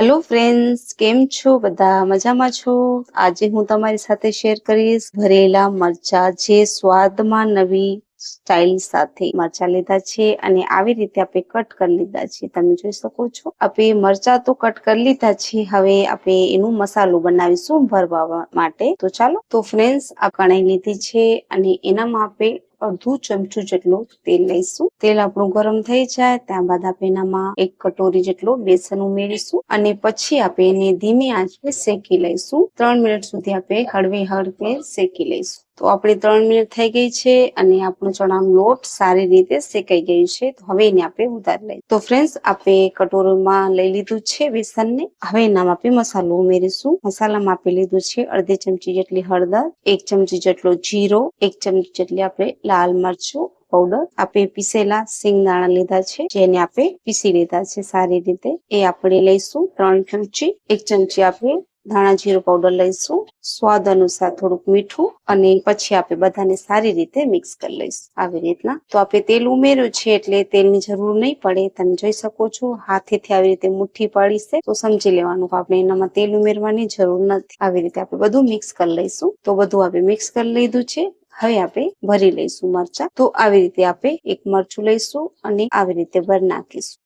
Hello friends કેમ છો? બધા મજામાં છો? આજે હું તમારી સાથે શેર કરીશ ભરેલા મરચા જે સ્વાદમાં નવી સ્ટાઇલ સાથે મરચા લીધા છે અને આવી રીતે આપણે કટ કરી લીધા છે. તમે જોઈ શકો છો. આપણે મરચા તો કટ કરી લીધા છે. હવે આપણે એનું મસાલો બનાવીશું ભરવા માટે. તો ચાલો. તો ફ્રેન્ડ્સ, આ કણાઈ લીધી છે અને એનામાં આપણે અડધું ચમચું જેટલું તેલ લઈશું. તેલ આપણું ગરમ થઈ જાય. ત્યાં બાદ આપણે એનામાં એક કટોરી જેટલો બેસન ઉમેરીશું અને પછી આપણે એને ધીમી આંચે શેકી લઈશું. ત્રણ મિનિટ સુધી આપણે હળવી હળવે શેકી લઈશું. તો આપણી ત્રણ મિનિટ થઈ ગઈ છે અને આપણું ચણાનો લોટ સારી રીતે શેકાઈ ગયું છે. તો હવે એને આપણે ઉતારી લઈએ તો ફ્રેન્ડ્સ આપણે કટોરીમાં લઈ લીધું છે બેસનને. હવે એનામાં આપણે મસાલો ઉમેરીશું. મસાલામાં આપણે લીધું છે અડધી ચમચી જેટલી હળદર, એક ચમચી જેટલો જીરો, એક ચમચી જેટલી આપણે લાલ મરચું પાવડર આપણે પીસેલા સિંગદાણા લીધા છે. જેને આપણે પીસી લીધા છે સારી રીતે. એ આપણે લઈશું ત્રણ ચમચી. એક ચમચી આપણે ધાણા જીરું પાવડર લઈશું. સ્વાદ અનુસાર થોડુંક મીઠું અને પછી આપણે બધાને સારી રીતે મિક્સ કરી લઈશું આવી રીતના. તો આપણે તેલ ઉમેર્યું છે એટલે તેલની જરૂર નહીં પડે. તમે જોઈ શકો છો, હાથેથી આવી રીતે મુઠ્ઠી પાડી તો સમજી લેવાનું આપણે એનામાં તેલ ઉમેરવાની જરૂર નથી. આવી રીતે આપણે બધું મિક્સ કરી લઈશું. તો બધું આપણે મિક્સ કરી લીધું છે. હવે આપણે ભરી લઈશું મરચા. તો આવી રીતે આપણે એક મરચું લઈશું અને આવી રીતે ભરી નાખીશું.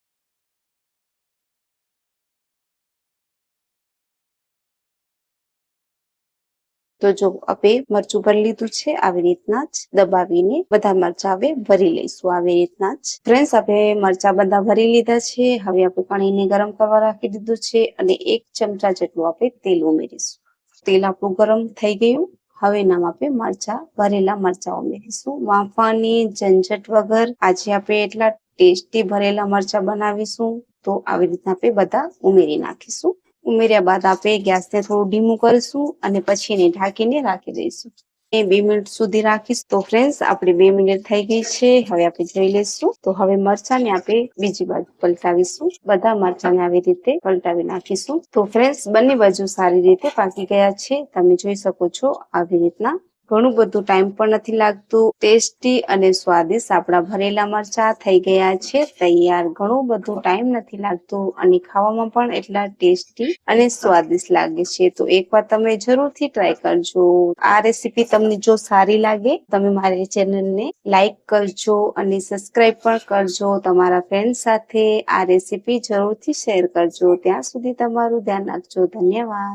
તો જો આપણે મરચું ભરી લીધું છે, આવી રીતના જ દબાવીને બધા મરચા હવે ભરી લઈશું, આવી રીતના જ. ફ્રેન્ડ્સ આપણે મરચા બધા ભરી લીધા છે, હવે આપણે પાણીને ગરમ કરવા રાખી દીધું છે અને એક ચમચા જેટલું આપણે તેલ ઉમેરીશું. તેલ આપણું ગરમ થઈ ગયું, હવે નામ આપણે મરચા, ભરેલા મરચા ઉમેરીશું. વાંફવાની ઝંઝટ વગર આજે આપણે એટલા ટેસ્ટી ભરેલા મરચા બનાવીશું, તો આવી રીતના આપણે બધા ઉમેરી નાખીશું. ઉમેર્યા બાદ આપણે ગેસને થોડું ધીમું કરીશું અને પછી એને ઢાંકીને રાખી દઈશું. એ બે મિનિટ સુધી રાખીશું. તો ફ્રેન્ડ્સ આપણે બે મિનિટ થઈ ગઈ છે. હવે આપણે જોઈ લઈશું. તો હવે મરચાને આપણે બીજી બાજુ પલટાવીશું. બધા મરચાને આવી રીતે પલટાવી નાખીશું. તો ફ્રેન્ડ્સ બંને બાજુ સારી રીતે પાકી ગયા છે. તમે જોઈ શકો છો આવી રીતના ઘણું બધું ટાઈમ પણ નથી લાગતું. ટેસ્ટી અને સ્વાદિષ્ટ આપણા ભરેલા મરચા થઈ ગયા છે. તૈયાર ઘણું બધું ટાઈમ નથી લાગતું અને ખાવામાં પણ એટલા ટેસ્ટી અને સ્વાદિષ્ટ લાગે છે. તો એકવાર તમે જરૂરથી ટ્રાય કરજો. આ રેસીપી તમને જો સારી લાગે, તમે મારી ચેનલને લાઈક કરજો અને સબસ્ક્રાઈબ પણ કરજો. તમારા ફ્રેન્ડ સાથે આ રેસીપી જરૂરથી શેર કરજો. ત્યાં સુધી તમારું ધ્યાન રાખજો. ધન્યવાદ.